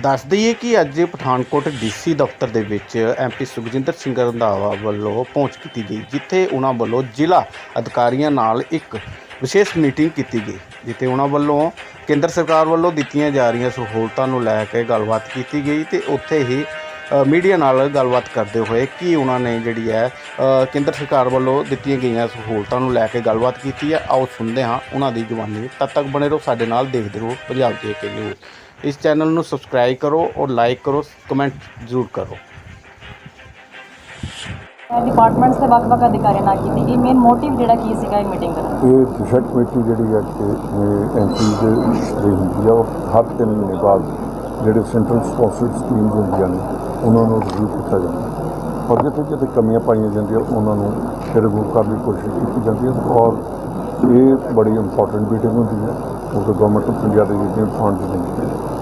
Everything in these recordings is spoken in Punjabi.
ਦੱਸ ਦਈਏ ਕਿ ਅੱਜ ਪਠਾਨਕੋਟ ਡੀਸੀ ਦਫ਼ਤਰ ਦੇ ਵਿੱਚ ਐਮਪੀ ਸੁਖਜਿੰਦਰ ਸਿੰਘ ਰੰਧਾਵਾ ਵੱਲੋਂ ਪਹੁੰਚ ਕੀਤੀ ਗਈ, ਜਿੱਥੇ ਉਹਨਾਂ ਵੱਲੋਂ ਜ਼ਿਲ੍ਹਾ ਅਧਿਕਾਰੀਆਂ ਨਾਲ ਇੱਕ ਵਿਸ਼ੇਸ਼ ਮੀਟਿੰਗ ਕੀਤੀ ਗਈ, ਜਿੱਥੇ ਉਹਨਾਂ ਵੱਲੋਂ ਕੇਂਦਰ ਸਰਕਾਰ ਵੱਲੋਂ ਦਿੱਤੀਆਂ ਜਾ ਰਹੀਆਂ ਸਹੂਲਤਾਂ ਨੂੰ ਲੈ ਕੇ ਗੱਲਬਾਤ ਕੀਤੀ ਗਈ ਤੇ ਉੱਥੇ ਹੀ ਮੀਡੀਆ ਨਾਲ ਗੱਲਬਾਤ ਕਰਦੇ ਹੋਏ ਕੀ ਉਹਨਾਂ ਨੇ ਜਿਹੜੀ ਹੈ ਕੇਂਦਰ ਸਰਕਾਰ ਵੱਲੋਂ ਦਿੱਤੀਆਂ ਗਈਆਂ ਸਹੂਲਤਾਂ ਨੂੰ ਲੈ ਕੇ ਗੱਲਬਾਤ ਕੀਤੀ ਹੈ, ਆਓ ਸੁਣਦੇ ਹਾਂ ਉਹਨਾਂ ਦੀ ਜ਼ੁਬਾਨੀ ਤਦ ਤੱਕ ਬਣੇ ਰਹੋ, ਸਾਡੇ ਨਾਲ ਦੇਖਦੇ ਰਹੋ ਪੰਜਾਬ ਦੇ ਕੇ ਨਿਊਜ਼। ਇਸ ਚੈਨਲ ਨੂੰ ਸਬਸਕ੍ਰਾਈਬ ਕਰੋ ਔਰ ਲਾਈਕ ਕਰੋ ਕਮੈਂਟ ਜ਼ਰੂਰ ਕਰੋ। ਡਿਪਾਰਟਮੈਂਟਸ ਦੇ ਵੱਖ-ਵੱਖ ਅਧਿਕਾਰੀਆਂ ਨਾਲ ਕੀਤੀ ਗਈ। ਮੇਨ ਮੋਟਿਵ ਜਿਹੜਾ ਕੀ ਸੀਗਾ ਇਹ ਮੀਟਿੰਗ ਦਾ? ਇਹ ਦਿਸ਼ਾ ਕਮੇਟੀ ਜਿਹੜੀ ਹੈ ਕਿ ਐਮਪੀ ਦੇ ਲਈ ਹੁੰਦੀ ਆ ਉਹ ਹਰ ਤਿੰਨ ਮਹੀਨੇ ਬਾਅਦ ਜਿਹੜੇ ਸੈਂਟਰਲ ਸਪਾਂਸਰਡ ਸਕੀਮਸ ਹੁੰਦੀਆਂ ਨੇ ਉਹਨਾਂ ਨੂੰ ਰਿਵਿਊ ਕੀਤਾ ਜਾਂਦਾ। ਔਰ ਜਿੱਥੇ ਜਿੱਥੇ ਕਮੀਆਂ ਪਾਈਆਂ ਜਾਂਦੀਆਂ ਉਹਨਾਂ ਨੂੰ ਰਿਮੂਵ ਕਰਨ ਦੀ ਕੋਸ਼ਿਸ਼ ਕੀਤੀ ਜਾਂਦੀ ਹੈ ਔਰ ਇਹ ਬੜੀ ਇੰਪੋਰਟੈਂਟ ਮੀਟਿੰਗ ਹੁੰਦੀ ਹੈ ਕਿਉਂਕਿ ਗਵਰਨਮੈਂਟ ਆਫ ਇੰਡੀਆ ਦੇ ਜਿਹੜੇ ਫੰਡਸ ਨੇ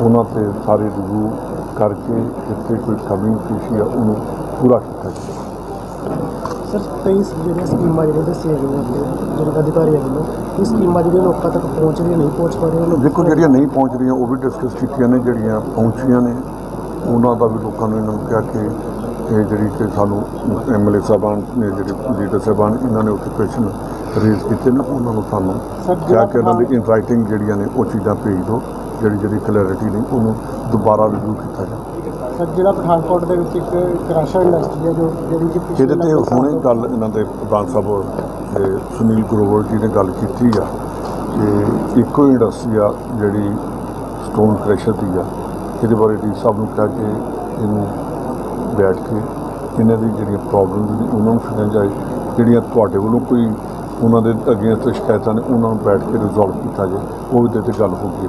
ਉਹਨਾਂ ਤੇ ਸਾਰੇ ਰਿਵਿਊ ਕਰਕੇ ਜਿੱਥੇ ਕੋਈ ਕਮੀ ਪੇਸ਼ੀ ਆ ਉਹਨੂੰ ਪੂਰਾ ਕੀਤਾ ਜਾਂਦਾ ਸਰ ਕਈ ਜਿਹੜੀਆਂ ਸਕੀਮਾਂ ਜਿਹੜੀਆਂ ਦੱਸੀਆਂ ਗਈਆਂ ਜਿਹੜੇ ਅਧਿਕਾਰੀਆਂ ਵੱਲੋਂ ਇਹ ਸਕੀਮਾਂ ਜਿਹੜੀਆਂ ਲੋਕਾਂ ਤੱਕ ਪਹੁੰਚ ਰਹੀਆਂ ਨਹੀਂ ਪਹੁੰਚ ਪਾ ਰਹੀਆਂ ਦੇਖੋ ਜਿਹੜੀਆਂ ਨਹੀਂ ਪਹੁੰਚ ਰਹੀਆਂ ਉਹ ਵੀ ਡਿਸਕਸ ਕੀਤੀਆਂ ਨੇ ਜਿਹੜੀਆਂ ਪਹੁੰਚੀਆਂ ਨੇ। ਉਹਨਾਂ ਦਾ ਵੀ ਲੋਕਾਂ ਨੂੰ ਇਹਨਾਂ ਨੂੰ ਕਿਹਾ ਕਿ ਇਹ ਜਿਹੜੀ ਕਿ ਸਾਨੂੰ ਐਮਐਲਏ ਸਾਹਿਬਾਨ ਨੇ ਜਿਹੜੇ ਲੀਡਰ ਸਾਹਿਬਾਨ ਇਹਨਾਂ ਨੇ ਉੱਥੇ ਕੁਐਸਚਨ ਰੇਜ਼ ਕੀਤੇ ਨੇ ਉਹਨਾਂ ਨੂੰ ਸਾਨੂੰ ਕਿਹਾ ਕਿ ਉਹਨਾਂ ਦੀ ਇਨ ਰਾਈਟਿੰਗ ਜਿਹੜੀਆਂ ਨੇ ਉਹ ਚੀਜ਼ਾਂ ਭੇਜ ਦਿਓ। ਜਿਹੜੀ ਜਿਹੜੀ ਕਲੈਰਿਟੀ ਨਹੀਂ ਉਹਨੂੰ ਦੁਬਾਰਾ ਰਿਵਿਊ ਕੀਤਾ ਜਾਵੇ। ਸਰ ਜਿਹੜਾ ਪਠਾਨਕੋਟ ਦੇ ਵਿੱਚ ਇੱਕ ਕਰਾਸ਼ਾ ਇੰਡਸਟਰੀ ਹੈ ਜੋ ਜਿਹੜੀ ਕਿ ਪਿਛਲੇ ਇਹਦੇ ਤੇ ਹੁਣੇ ਗੱਲ ਇਹਨਾਂ ਦੇ ਪ੍ਰਧਾਨ ਸਾਹਿਬ ਤੇ ਸੁਨੀਲ ਗਰੋਵਰ ਜੀ ਨੇ ਗੱਲ ਕੀਤੀ ਆ ਕਿ ਇੱਕੋ ਇੰਡਸਟਰੀ ਆ ਜਿਹੜੀ ਸਟੋਨ ਕ੍ਰੈਸ਼ਰ ਦੀ ਆ। ਇਹਦੇ ਬਾਰੇ ਡੀ ਸਾਹਿਬ ਨੂੰ ਕਿਹਾ ਕਿ ਇਹਨੂੰ ਬੈਠ ਕੇ ਇਹਨਾਂ ਦੀ ਜਿਹੜੀਆਂ ਪ੍ਰੋਬਲਮਸ ਨੇ ਉਹਨਾਂ ਨੂੰ ਸੁਣਿਆ ਜਾਏ। ਜਿਹੜੀਆਂ ਤੁਹਾਡੇ ਵੱਲੋਂ ਕੋਈ ਉਹਨਾਂ ਦੇ ਅੱਗੇ ਸ਼ਿਕਾਇਤਾਂ ਨੇ ਉਹਨਾਂ ਨੂੰ ਬੈਠ ਕੇ ਰਿਜ਼ੋਲਵ ਕੀਤਾ ਜਾਏ। ਉਹ ਵੀ ਤੇ ਗੱਲ ਹੋ ਗਈ